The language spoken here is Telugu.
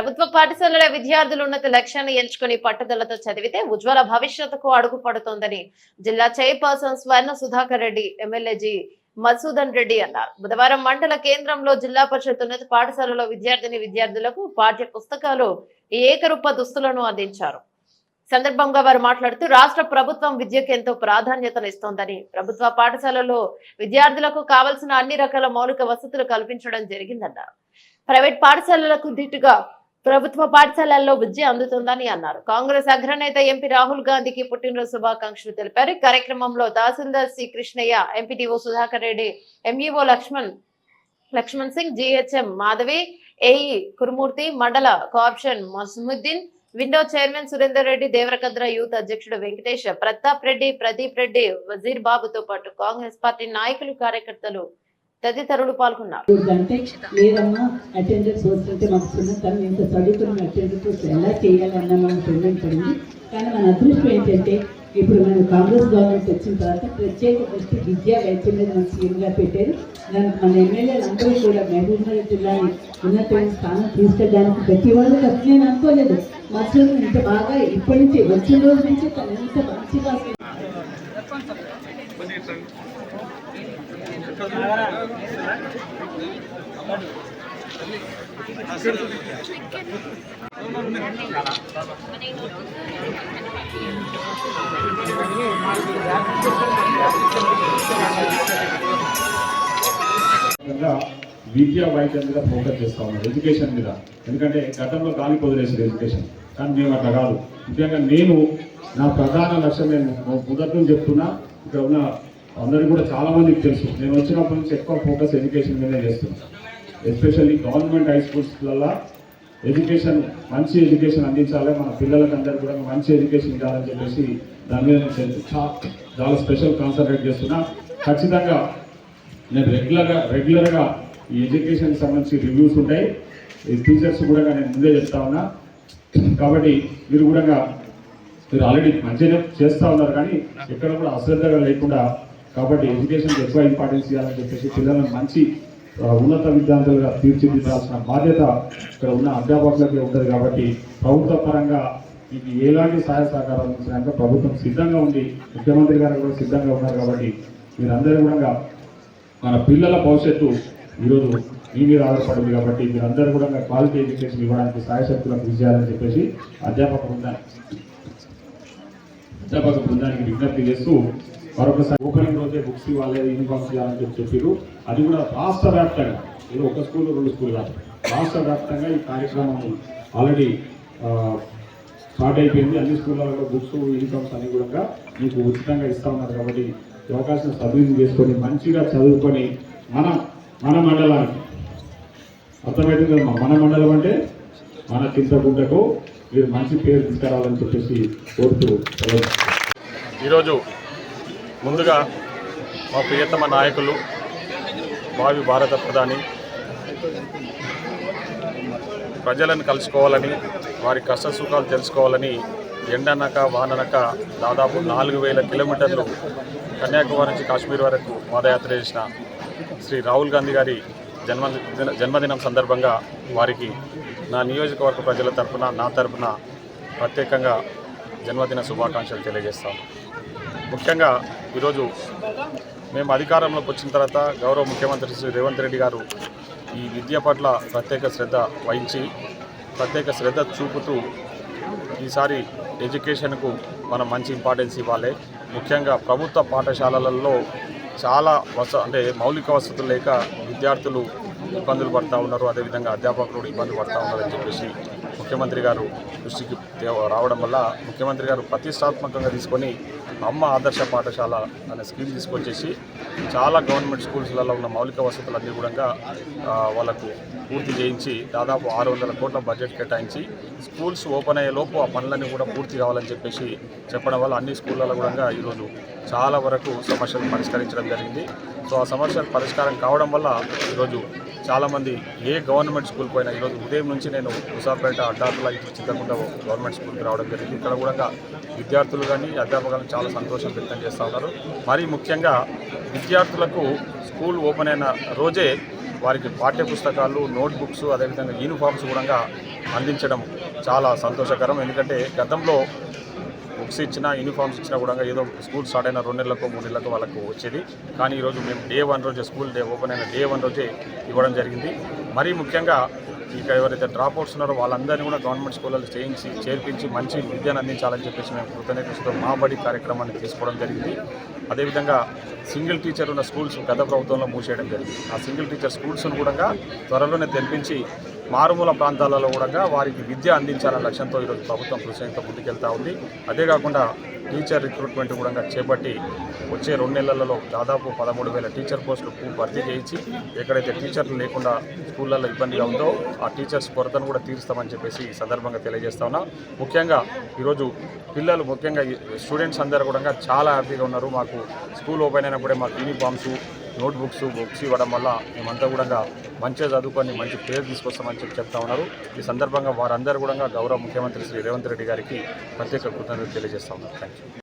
ప్రభుత్వ పాఠశాలల విద్యార్థులు ఉన్నత లక్ష్యాన్ని ఎంచుకుని పట్టుదలతో చదివితే ఉజ్వల భవిష్యత్తుకు అడుగు పడుతోందని జిల్లా చైర్పర్సన్ స్వర్ణ సుధాకర్ రెడ్డి ఎమ్మెల్యేజీ జి రెడ్డి అన్నారు. బుధవారం మండల కేంద్రంలో జిల్లా పరిషత్ ఉన్నత పాఠశాలలో విద్యార్థిని విద్యార్థులకు పాఠ్య పుస్తకాలు ఏకరూప దుస్తులను అందించారు. సందర్భంగా వారు మాట్లాడుతూ రాష్ట్ర ప్రభుత్వం విద్యకు ఎంతో ప్రాధాన్యతనిస్తోందని ప్రభుత్వ పాఠశాలలో విద్యార్థులకు కావలసిన అన్ని రకాల మౌలిక వసతులు కల్పించడం జరిగిందన్నారు. ప్రైవేట్ పాఠశాలలకు ధీటుగా ప్రభుత్వ పాఠశాలల్లో విద్య అందుతుందని అన్నారు. కాంగ్రెస్ అగ్రనేత ఎంపీ రాహుల్ గాంధీకి పుట్టినరోజు శుభాకాంక్షలు తెలిపారు. కార్యక్రమంలో తహసీల్దార్ C Krishnaiah MPTO Sudhakar Reddy MEO Laxman Laxman Singh GHM Madhavi AE Kurumurthy మండల co-option Masmuddin window chairman Surender Reddy Devarakadra youth అధ్యక్షుడు వెంకటేష్ ప్రతాప్ రెడ్డి ప్రదీప్ రెడ్డి వజీర్ బాబుతో పాటు కాంగ్రెస్ పార్టీ నాయకులు కార్యకర్తలు తదితరులు పాల్గొన్నారు. లేదమ్మా అటెండెన్స్ వస్తుంటే మాకు చిన్న తను చదువుకున్న అటెండెన్స్ ఎలా చేయాలన్న మనకు పేమెంట్ పడింది. కానీ మన అదృష్టం ఏంటంటే ఇప్పుడు మనం కాంగ్రెస్ గవర్నమెంట్ వచ్చిన తర్వాత ప్రత్యేక దృష్టి విద్యా వైద్యం మీద మన సీఎంగా పెట్టారు. దానికి మన ఎమ్మెల్యేలు అందరూ కూడా మహబూబ్నగర్ జిల్లాని ఉన్నతమైన స్థానం తీసుకెళ్ళడానికి ప్రతి వాళ్ళు అసలు నేను అనుకోలేదు మసూద్ ఇంత బాగా ఇప్పటి నుంచి వచ్చిన రోజు నుంచి తను ఎంత మంచిగా విద్యా వైద్యం మీద ఫోకస్ చేస్తా ఉన్నారు ఎడ్యుకేషన్ మీద. ఎందుకంటే గతంలో గాలి పొదిలేసారు ఎడ్యుకేషన్ కానీ మేము అట్లా కాదు. ముఖ్యంగా నేను నా ప్రధాన లక్ష్యం నేను మొదటి నుంచి చెప్తున్నా ఇక్కడ ఉన్న అందరికీ కూడా చాలా మందికి తెలుసు. నేను వచ్చినప్పటి నుంచి ఎక్కువ ఫోకస్ ఎడ్యుకేషన్ మీదే చేస్తున్నాను ఎస్పెషల్లీ గవర్నమెంట్ హై స్కూల్స్లలో ఎడ్యుకేషన్ మంచి ఎడ్యుకేషన్ అందించాలి. మన పిల్లలకి అందరికీ కూడా మంచి ఎడ్యుకేషన్ ఇవ్వాలని చెప్పేసి దాని మీద నేను చాలా స్పెషల్ కాన్సన్ట్రేట్ చేస్తున్నా. ఖచ్చితంగా నేను రెగ్యులర్గా రెగ్యులర్గా ఈ ఎడ్యుకేషన్కి సంబంధించి రివ్యూస్ ఉంటాయి. ఈ టీచర్స్ కూడా నేను ముందే చెప్తా ఉన్నా. కాబట్టి మీరు కూడా మీరు ఆల్రెడీ మంచిగానే చేస్తూ ఉన్నారు కానీ ఎక్కడ కూడా అశ్రద్ధగా లేకుండా కాబట్టి ఎడ్యుకేషన్కి ఎక్కువ ఇంపార్టెన్స్ ఇవ్వాలని చెప్పేసి పిల్లలను మంచి ఉన్నత విద్యార్థులుగా తీర్చిదిద్దాల్సిన బాధ్యత ఇక్కడ ఉన్న అధ్యాపకులకి ఉంటుంది కాబట్టి ప్రభుత్వ పరంగా మీకు ఎలాంటి సహాయ సహకారాలు అందించడానికి ప్రభుత్వం సిద్ధంగా ఉంది ముఖ్యమంత్రి గారు కూడా సిద్ధంగా ఉన్నారు కాబట్టి మీరందరూ కూడా మన పిల్లల భవిష్యత్తు ఈరోజు మీ మీద ఆధారపడింది కాబట్టి మీరందరూ కూడా క్వాలిటీ ఎడ్యుకేషన్ ఇవ్వడానికి సాయశక్తులకు కృషి చేయాలని చెప్పేసి అధ్యాపక బృందాన్ని అధ్యాపక బృందానికి విజ్ఞప్తి చేస్తూ మరొకసారి ఓపెనింగ్ రోజే బుక్స్ ఇవ్వాలి యూనిఫామ్స్ ఇవ్వాలని చెప్పి చెప్పారు. అది కూడా రాష్ట్ర వ్యాప్తంగా ఇది ఒక స్కూల్ రెండు స్కూల్ కాదు. రాష్ట్ర వ్యాప్తంగా ఈ కార్యక్రమం ఆల్రెడీ స్టార్ట్ అయిపోయింది. అన్ని స్కూళ్ళలో బుక్స్ యూనిఫామ్స్ అన్ని కూడా మీకు ఉచితంగా ఇస్తా ఉన్నారు కాబట్టి ఈ అవకాశం సద్వినియోగం చేసుకొని మంచిగా చదువుకొని మన మన మండలానికి. అర్థమవుతుంది? మన మండలం అంటే మన చింతకుంటకు మీరు మంచి పేరు తీసుకురావాలని చెప్పేసి కోరుతూ ఈరోజు ముందుగా మా ప్రియతమ నాయకులు భావి భారత ప్రధాని ప్రజలను కలుసుకోవాలని వారి కష్ట సుఖాలు తెలుసుకోవాలని ఎండనక వాననక దాదాపు నాలుగు వేల కిలోమీటర్లు కన్యాకుమారి నుంచి కాశ్మీర్ వరకు పాదయాత్ర చేసిన శ్రీ రాహుల్ గాంధీ గారి జన్మదిన జన్మదినం సందర్భంగా వారికి నా నియోజకవర్గ ప్రజల తరపున నా తరపున ప్రత్యేకంగా జన్మదిన శుభాకాంక్షలు తెలియజేస్తాను ముఖ్యంగా ఈరోజు మేము అధికారంలోకి వచ్చిన తర్వాత గౌరవ ముఖ్యమంత్రి శ్రీ రేవంత్ రెడ్డి గారు ఈ విద్య పట్ల ప్రత్యేక శ్రద్ధ వహించి ప్రత్యేక శ్రద్ధ చూపుతూ ఈసారి ఎడ్యుకేషన్కు మనం మంచి ఇంపార్టెన్స్ ఇవ్వాలి. ముఖ్యంగా ప్రభుత్వ పాఠశాలలలో చాలా వస అంటే మౌలిక వసతులు లేక విద్యార్థులు ఇబ్బందులు పడుతూ ఉన్నారు. అదేవిధంగా అధ్యాపకులు కూడా ఇబ్బంది పడుతూ ఉన్నారని చెప్పేసి ముఖ్యమంత్రి గారు దృష్టికి రావడం వల్ల ముఖ్యమంత్రి గారు ప్రతిష్టాత్మకంగా తీసుకొని అమ్మ ఆదర్శ పాఠశాల అనే స్కీమ్ తీసుకొచ్చేసి చాలా గవర్నమెంట్ స్కూల్స్లలో ఉన్న మౌలిక వసతులన్నీ కూడా వాళ్ళకు పూర్తి చేయించి దాదాపు ఆరు వందల కోట్ల బడ్జెట్ కేటాయించి స్కూల్స్ ఓపెన్ అయ్యే లోపు ఆ పనులన్నీ కూడా పూర్తి కావాలని చెప్పేసి చెప్పడం వల్ల అన్ని స్కూళ్ళలో కూడా ఈరోజు చాలా వరకు సమస్యలు పరిష్కరించడం జరిగింది. సో ఆ సమస్యలు పరిష్కారం కావడం వల్ల ఈరోజు చాలామంది ఏ గవర్నమెంట్ స్కూల్ పోయినా ఈరోజు ఉదయం నుంచి నేను హుసాపేట అడ్డాకుల ఇటు చింతకుండా గవర్నమెంట్ స్కూల్కి రావడం జరిగింది. ఇక్కడ కూడా విద్యార్థులు కానీ అధ్యాపకులను చాలా సంతోషం వ్యక్తం చేస్తూ ఉన్నారు. మరీ ముఖ్యంగా విద్యార్థులకు స్కూల్ ఓపెన్ అయిన రోజే వారికి పాఠ్య పుస్తకాలు అదేవిధంగా యూనిఫామ్స్ కూడా అందించడం చాలా సంతోషకరం. ఎందుకంటే గతంలో బుక్స్ ఇచ్చినా యూనిఫామ్స్ ఇచ్చినా కూడా ఏదో స్కూల్ స్టార్ట్ అయిన రెండు నెలలకు మూడు నెలలకు వాళ్ళకు వచ్చేది. కానీ ఈరోజు మేము డే వన్ రోజే స్కూల్ డే ఓపెన్ అయిన డే వన్ రోజే ఇవ్వడం జరిగింది. మరీ ముఖ్యంగా ఇక ఎవరైతే డ్రాప్ అవుట్స్ ఉన్నారో వాళ్ళందరినీ కూడా గవర్నమెంట్ స్కూళ్ళలో చేయించి చేర్పించి మంచి విద్యను అందించాలని చెప్పేసి మేము కృతజ్ఞతతో మా బడి కార్యక్రమాన్ని తీసుకోవడం జరిగింది. అదేవిధంగా సింగిల్ టీచర్ ఉన్న స్కూల్స్ గత ప్రభుత్వంలో మూసేయడం జరిగింది. ఆ సింగిల్ టీచర్ స్కూల్స్ను కూడా త్వరలోనే తెరిపించి మారుమూల ప్రాంతాలలో కూడా వారికి విద్య అందించాలనే లక్ష్యంతో ఈరోజు ప్రభుత్వం కృషితో ముందుకెళ్తా ఉంది. అదే కాకుండా టీచర్ రిక్రూట్మెంట్ కూడా చేపట్టి వచ్చే రెండు నెలలలో దాదాపు పదమూడు వేల టీచర్ పోస్టులు భర్తీ చేయించి ఎక్కడైతే టీచర్లు లేకుండా స్కూళ్ళల్లో ఇబ్బందిగా ఉందో ఆ టీచర్స్ కొరతను కూడా తీరుస్తామని చెప్పేసి ఈ సందర్భంగా తెలియజేస్తా ఉన్నా. ముఖ్యంగా ఈరోజు పిల్లలు ముఖ్యంగా స్టూడెంట్స్ అందరూ కూడా చాలా హ్యాపీగా ఉన్నారు. మాకు స్కూల్ ఓపెన్ అయినప్పుడే మాకు యూనిఫామ్స్ నోట్ బుక్స్ బుక్స్ ఇవ్వడం వల్ల మేమంతా కూడా మంచిగా చదువుకొని మంచి పేరు తీసుకొస్తామని చెప్పి చెప్తా ఉన్నారు. ఈ సందర్భంగా వారందరూ కూడా గౌరవ ముఖ్యమంత్రి శ్రీ రేవంత్ రెడ్డి గారికి ప్రత్యేక కృతజ్ఞతలు తెలియజేస్తా ఉన్నారు. Thank you